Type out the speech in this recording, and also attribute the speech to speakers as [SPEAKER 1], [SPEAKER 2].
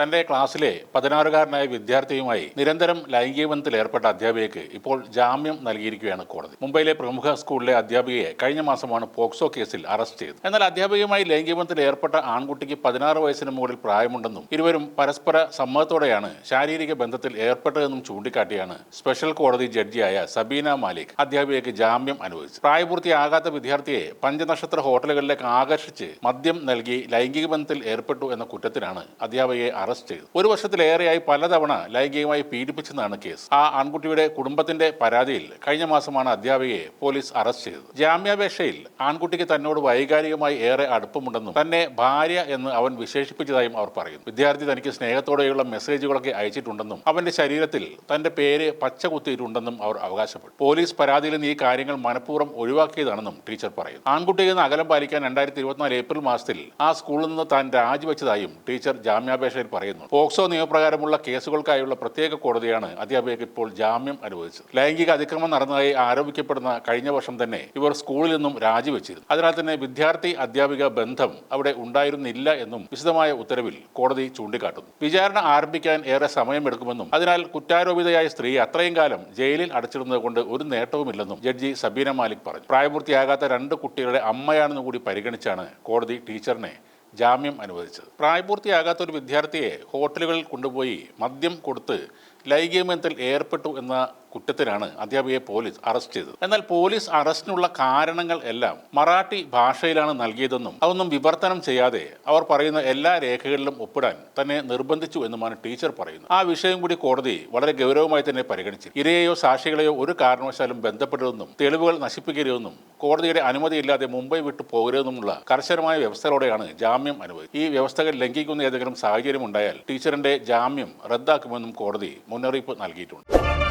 [SPEAKER 1] തന്റെ ക്ലാസ്സിലെ പതിനാറുകാരനായ വിദ്യാർത്ഥിയുമായി നിരന്തരം ലൈംഗിക ബന്ധത്തിൽ ഏർപ്പെട്ട അധ്യാപികയ്ക്ക് ഇപ്പോൾ ജാമ്യം നൽകിയിരിക്കുകയാണ് കോടതി. മുംബൈയിലെ പ്രമുഖ സ്കൂളിലെ അധ്യാപികയെ കഴിഞ്ഞ മാസമാണ് പോക്സോ കേസിൽ അറസ്റ്റ് ചെയ്തത്. എന്നാൽ അധ്യാപികയുമായി ലൈംഗിക ബന്ധത്തിൽ ഏർപ്പെട്ട ആൺകുട്ടിക്ക് പതിനാറ് വയസ്സിന് മുകളിൽ പ്രായമുണ്ടെന്നും ഇരുവരും പരസ്പര സമ്മതത്തോടെയാണ് ശാരീരിക ബന്ധത്തിൽ ഏർപ്പെട്ടതെന്നും ചൂണ്ടിക്കാട്ടിയാണ് സ്പെഷ്യൽ കോടതി ജഡ്ജിയായ സബീന മാലിക് അധ്യാപികയ്ക്ക് ജാമ്യം അനുവദിച്ചത്. പ്രായപൂർത്തിയാകാത്ത വിദ്യാർത്ഥിയെ പഞ്ചനക്ഷത്ര ഹോട്ടലുകളിലേക്ക് ആകർഷിച്ച് മദ്യം നൽകി ലൈംഗിക ബന്ധത്തിൽ ഏർപ്പെട്ടു എന്ന കുറ്റത്തിനാണ് അധ്യാപികയെ അറസ്റ്റ് ചെയ്തു. ഒരു വർഷത്തിലേറെയായി പലതവണ ലൈംഗികമായി പീഡിപ്പിച്ചെന്നാണ് കേസ്. ആ ആൺകുട്ടിയുടെ കുടുംബത്തിന്റെ പരാതിയിൽ കഴിഞ്ഞ മാസമാണ് അധ്യാപികയെ പോലീസ് അറസ്റ്റ് ചെയ്തത്. ജാമ്യാപേക്ഷയിൽ ആൺകുട്ടിക്ക് തന്നോട് വൈകാരികമായി ഏറെ അടുപ്പമുണ്ടെന്നും തന്നെ ഭാര്യ എന്ന് അവൻ വിശേഷിപ്പിച്ചതായും അവർ പറയുന്നു. വിദ്യാർത്ഥി തനിക്ക് സ്നേഹത്തോടെയുള്ള മെസ്സേജുകളൊക്കെ അയച്ചിട്ടുണ്ടെന്നും അവന്റെ ശരീരത്തിൽ തന്റെ പേര് പച്ച കുത്തിയിട്ടുണ്ടെന്നും അവർ അവകാശപ്പെട്ടു. പോലീസ് പരാതിയിൽ നിന്ന് ഈ കാര്യങ്ങൾ മനഃപൂർവം ഒഴിവാക്കിയതാണെന്നും ടീച്ചർ പറയുന്നു. ആൺകുട്ടിയിൽ നിന്ന് അകലം പാലിക്കാൻ രണ്ടായിരത്തി ഇരുപത്തിനാല് ഏപ്രിൽ മാസത്തിൽ ആ സ്കൂളിൽ നിന്ന് താൻ രാജിവെച്ചതായും ടീച്ചർ ജാമ്യാപേക്ഷയിൽ പറയുന്നു. പോക്സോ നിയമപ്രകാരമുള്ള കേസുകൾക്കായുള്ള പ്രത്യേക കോടതിയാണ് അധ്യാപികയ്ക്ക് ഇപ്പോൾ ജാമ്യം അനുവദിച്ചത്. ലൈംഗിക അതിക്രമം നടന്നതായി ആരോപിക്കപ്പെടുന്ന കഴിഞ്ഞ വർഷം തന്നെ ഇവർ സ്കൂളിൽ നിന്നും രാജിവെച്ചിരുന്നു. അതിനാൽ തന്നെ വിദ്യാർത്ഥി അധ്യാപിക ബന്ധം അവിടെ ഉണ്ടായിരുന്നില്ല എന്നും വിശദമായ ഉത്തരവിൽ കോടതി ചൂണ്ടിക്കാട്ടുന്നു. വിചാരണ ആരംഭിക്കാൻ ഏറെ സമയമെടുക്കുമെന്നും അതിനാൽ കുറ്റാരോപിതയായ സ്ത്രീ അത്രയും കാലം ജയിലിൽ അടച്ചിരുന്നത് കൊണ്ട് ഒരു നേട്ടവുമില്ലെന്നും ജഡ്ജി സബീന മാലിക് പറഞ്ഞു. പ്രായപൂർത്തിയാകാത്ത രണ്ട് കുട്ടികളുടെ അമ്മയാണെന്ന് കൂടി പരിഗണിച്ചാണ് കോടതി ടീച്ചറിനെ ജാമ്യം അനുവദിച്ചത്. പ്രായപൂർത്തിയാകാത്ത ഒരു വിദ്യാർത്ഥിയെ ഹോട്ടലുകളിൽ കൊണ്ടുപോയി മദ്യം കൊടുത്ത് ലൈംഗിക ബന്ധത്തിൽ ഏർപ്പെട്ടു എന്ന കുറ്റത്തിനാണ് അധ്യാപികയെ പോലീസ് അറസ്റ്റ് ചെയ്തത്. എന്നാൽ പോലീസ് അറസ്റ്റിനുള്ള കാരണങ്ങൾ എല്ലാം മറാഠി ഭാഷയിലാണ് നൽകിയതെന്നും അതൊന്നും വിവർത്തനം ചെയ്യാതെ അവർ പറയുന്ന എല്ലാ രേഖകളിലും ഒപ്പിടാൻ തന്നെ നിർബന്ധിച്ചു എന്നുമാണ് ടീച്ചർ പറയുന്നത്. ആ വിഷയം കൂടി കോടതി വളരെ ഗൗരവമായി തന്നെ പരിഗണിച്ചു. ഇരയെയോ സാക്ഷികളെയോ ഒരു കാരണവശാലും ബന്ധപ്പെടരുതെന്നും തെളിവുകൾ നശിപ്പിക്കരുതെന്നും കോടതിയുടെ അനുമതിയില്ലാതെ മുംബൈ വിട്ടു പോകരുതെന്നുമുള്ള കർശനമായ വ്യവസ്ഥകളോടെയാണ് ജാമ്യം അനുവദിച്ചത്. ഈ വ്യവസ്ഥകൾ ലംഘിക്കുന്ന ഏതെങ്കിലും സാഹചര്യം ഉണ്ടായാൽ ടീച്ചറിന്റെ ജാമ്യം റദ്ദാക്കുമെന്നും കോടതി മുന്നറിയിപ്പ് നൽകിയിട്ടുണ്ട്.